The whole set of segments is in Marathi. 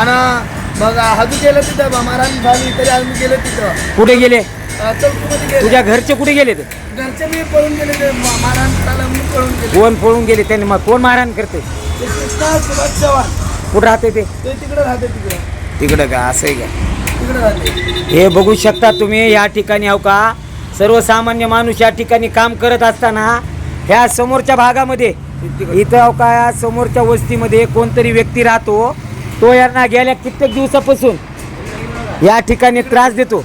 आणि मग हजू गेलं तिथं बा, मारहाण झाली तरी आम्ही गेलो तिथं. कुठे गेले? अं, चौकीमध्ये गेले. तुझ्या घरचे कुठे गेले ते? घरचे मी पळून गेले ते मा- मारहाण झालं म्हणून पळून गेले. कोण पळून गेले त्यांनी? मग कोण मारहाण करते? ते कृष्णा सुभाष चव्हाण. कुठं राहते ते? ते तिकडे राहते तिकडे. तिकडं का? असं आहे का? तिकडे राहते. हे बघू शकता तुम्ही या ठिकाणी हो का? सर्वसामान्य माणूस या ठिकाणी काम करत असताना ह्या समोरच्या भागामध्ये इथं हो का या समोरच्या वस्तीमध्ये कोणतरी व्यक्ती राहतो तो यांना गेल्या कित्येक दिवसापासून या ठिकाणी त्रास देतो.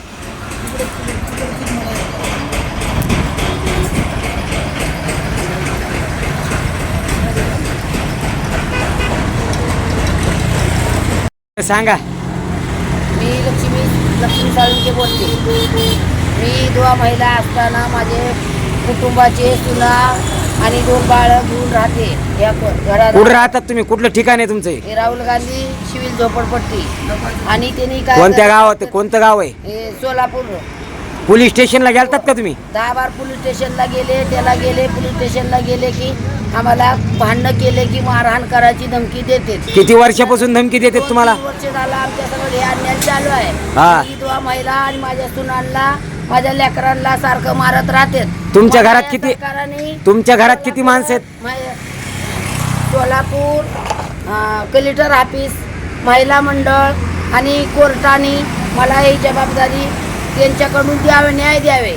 सांगा. मी लक्ष्मी लक्ष्मी साळुंके बोलते. मी दुवा महिला असताना माझे कुटुंबाचे सुना आणि दोन बाळं घेऊन राहते. या घरात कुठं राहतात तुम्ही? कुठलं ठिकाण आहे तुमचं? हे? राहुल गांधी सिव्हिल झोपडपट्टी. आणि त्यांनी काय कोणत्या गावात? कोणतं गाव आहे? हे सोलापूर. पोलीस स्टेशनला गेलतात का तुम्ही? दहा बार पोलीस स्टेशनला गेले. त्याला गेले पोलीस स्टेशनला गेले की आम्हाला भांडणं केले की मारहाण करायची धमकी देते किती वर्षापासून धमकी देते तुम्हाला? वर्ष झालं आमच्या सगळं हे अन्याय चालू आहे. हा. महिला आणि माझ्या सुनांना माझ्या लेकरांना सारखं मारत राहते तुमच्या घरात किती- तुमच्या घरात किती माणसं आहेत? सोलापूर कलेक्टर ऑफिस महिला मंडळ आणि कोर्टाने मला ही जबाबदारी त्यांच्याकडून द्यावे न्याय द्यावे.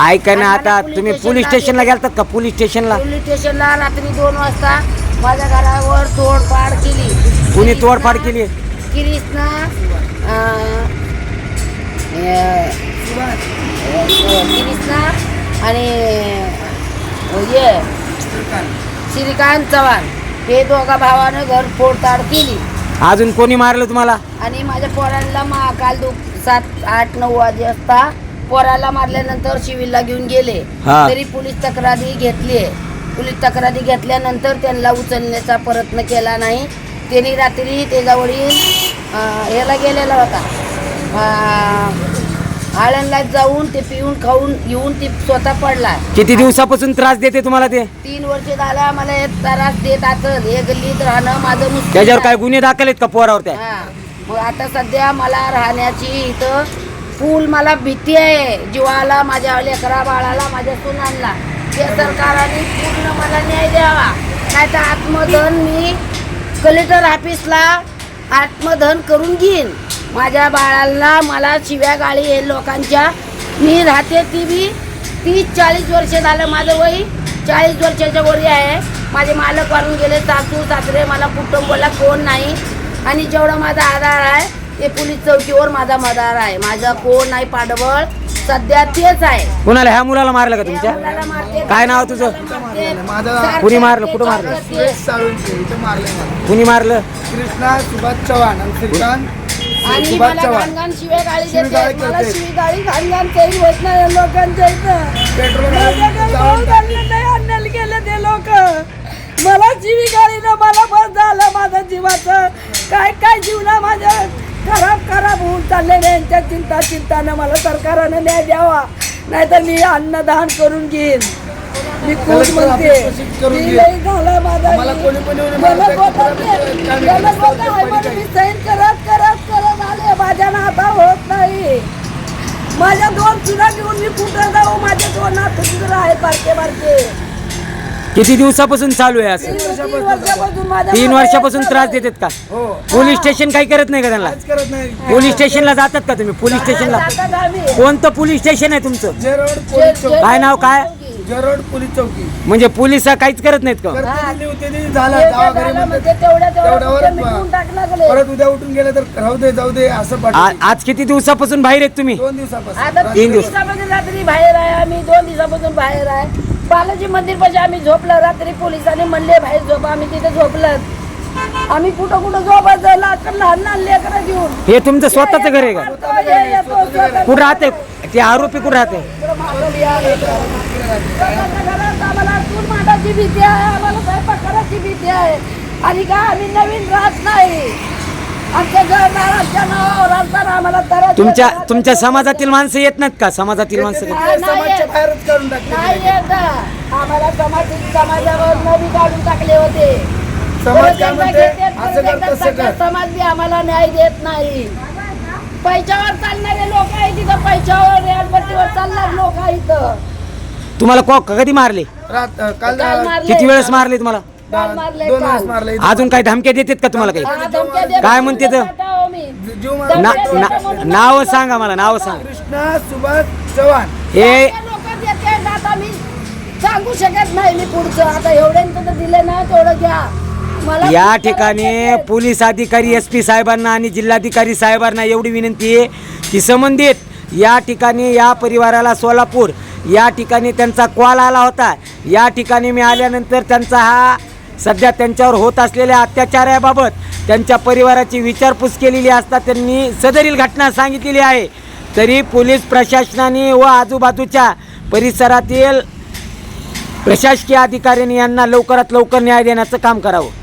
ऐका ना आता तुम्ही पोलीस स्टेशनला गेले. गेलतात का? पोलीस स्टेशनला? पोलीस स्टेशनला रात्री दोन वाजता माझ्या घरावर तोडफाड केली. कुणी तोडफाड केली? कृष्णा कृष्णा आणि हे श्रीकांत चव्हाण. हे दोघा भावानं घर फोडताड केली. अजून कोणी मारलं तुम्हाला? आणि माझ्या पोरांना मा काल दु सात आठ नऊ वाजता पोराला मारल्यानंतर सिव्हिलला घेऊन गेले. हा. तरी पोलीस तक्रारी घेतली पोलीस तक्रारी घेतल्यानंतर त्यांना उचलण्याचा प्रयत्न केला नाही. त्यांनी रात्री त्याचा वडील अं, याला गेलेला होता. अं, आळंदला जाऊन ते पिऊन खाऊन येऊन ते स्वतः पडला किती दिवसापासून त्रास देते तुम्हाला ते? तीन वर्ष झालं हे त्रास देत असत. हे गल्लीत राहणं माझं मुश्किल त्याच्यावर. काय गुन्हे दाखल आहेत का पोरावर त्या? हा. मग आता सध्या मला राहण्याची इथं फुल मला भीती आहे. जीवाला माझ्या लेकरा बाळाला माझ्या सुनांना. त्या सरकारने पूर्ण मला न्याय द्यावा. नाही तर आत्मधन मी कलेक्टर ऑफिसला आत्मधन करून घेईन. माझ्या बाळाला मला शिव्या गाळी आहे लोकांच्या. मी राहते ती बी तीस चाळीस वर्ष झालं माझं वय. चाळीस वर्षाच्या वरी आहे. माझे मालक वाढून गेले सासू सासरे मला कुटुंबाला कोण नाही. आणि जेवढा माझा आधार आहे ते पोलीस चौकीवर माझा मदार आहे. माझा कोण नाही पाडबळ सध्या तेच आहे. कुणाला? ह्या मुलाला मारलं का मुलाला तुमच्या मारते, काय नाव तुझं? मारते. माझं कुणी मारलं? कुठं मारलं? चौकात सुरेश ते. साळुंके इथं मारले मला. कुणी मारलं? कृष्णा सुभाष चव्हाण आणि श्रीकांत आणि सुभाष मला चव्हाण. घाणघाण शिव्या गाळी शिवीगाळी देते मला करते. शिवीगाळी घाणघाण काही होत नाही लोकांच्या इथं. पेट्रोल काही नाही केलं ते लोक. मला जीविकाळीनं मला बस झालं माझं जीवाचं. काय काय जीवना माझ्या खराब खराब होऊन चाललेले यांच्या चिंता चिंतानं मला सरकारनं न्याय द्यावा. नाहीतर मी अन्नदान करून घेईन. मी खूप कलेक्टर म्हणते? ऑफिस करून मी घे. लई झाला माझा कोणी म्हणे मला मला बोलतात त्या ते. चित्रात काय मला नाही बोलतात, दिसतं, "आई, ते मी सैन करत करत करत. होत नाही. माझ्या दोन चुना घेऊन मी कुठं जाऊ? माझे दोन आहेत बारके बारके. किती दिवसापासून चालू आहे असं? तीन वर्षापासून त्रास. देतात का? हो. पोलीस स्टेशन काही करत नाही का त्यांना? काहीच करत नाही. पोलीस स्टेशनला जातात का तुम्ही? पोलीस स्टेशनला. कोणतं पोलीस स्टेशन आहे तुमचं? जे रोड जे- पोलीस जे- चौकी. काय नाव काय? जे रोड पोलीस चौकी. म्हणजे पोलीस काहीच करत नाहीत का? करते दिली होती ती झालं जे- जे दवाखाने झालं म्हणते म्हणजे तेवढ्या तेवढ्या तेवढ्यावर मिटवून टाकलं गेले. परत उद्या उठून गेले तर राहू दे जाऊ दे असं आ- पाठवते आज किती दिवसापासून बाहेर आहेत तुम्ही? दोन दिवसापासून. आता तीन तीन दिवस. दिवसापासून रात्री बाहेर आहे आम्ही दोन दिवसापासून बाहेर आहे. बालाजी मंदिर पाशी आम्ही झोपलं रात्री पोलिसांनी म्हणले बाहेर झोपा आम्ही तिथे झोपलं. आम्ही कुठं कुठं झोपायचं लाकड लहान लहान लेकरं घेऊन. हे तुमचं स्वतःचं घर आहे का? कुठं राहते? ते आरोपी कुठं राहते? घरात आम्हाला चूल मांडायची भीती आहे आम्हाला स्वयंपाक करायची भीती आहे आणि काय आम्ही नवीन राहत नाही आमच्या घरदाराच्या नावावर असताना आम्हाला तर तुमच्या तुमच्या समाजातील माणसं येत नाहीत का? समाजातील माणसं नाही. समाजच्या बाहेरच येत. आम्हाला समाज समाजावर नवी काढून टाकले होते. समाज काय एकदा म्हणते? घेते, असं परत कर, एकदा तसं सगळा कर. समाज बी आम्हाला न्याय देत नाही. पैशावर चालणारे लोक आहे तिथं पैशावर रेलपट्टीवर चालणार लोक आहे इथं. तुम्हाला को कधी मारले? रात काल काल मारले. किती वेळेस मारले तुम्हाला? काल मारले, दोन काल. वेळेस मारले अजून काही धमक्या देतात का तुम्हाला काही? हा, धमक्या देत काय म्हणते तर? पाठवा मी. जीव ना मारला ना- नाव सांगा मला नाव सांगा. कृष्णा सुभाष चव्हाण. हे लोक देते आता मी. सांगू शकत नाही मी पुढचं. आता एवढ्यांचं तर दिले ना तेवढं घ्या. मला या ठिकाणी. पोलीस अधिकारी एस पी साहेबांना आणि जिल्हाधिकारी साहेबांना एवढी विनंती आहे की संबंधित या ठिकाणी या परिवाराला सोलापूर या ठिकाणी त्यांचा कॉल आला होता. या ठिकाणी मी आल्यानंतर त्यांचा हा सध्या त्यांच्यावर होत असलेल्या अत्याचाराबाबत त्यांच्या परिवाराची विचारपूस केलेली असता त्यांनी सदरील घटना सांगितलेली आहे. तरी पोलीस प्रशासनाने व आजूबाजूच्या परिसरातील प्रशासकीय अधिकाऱ्यांनी यांना लवकरात लवकर न्याय देण्याचं काम करावं.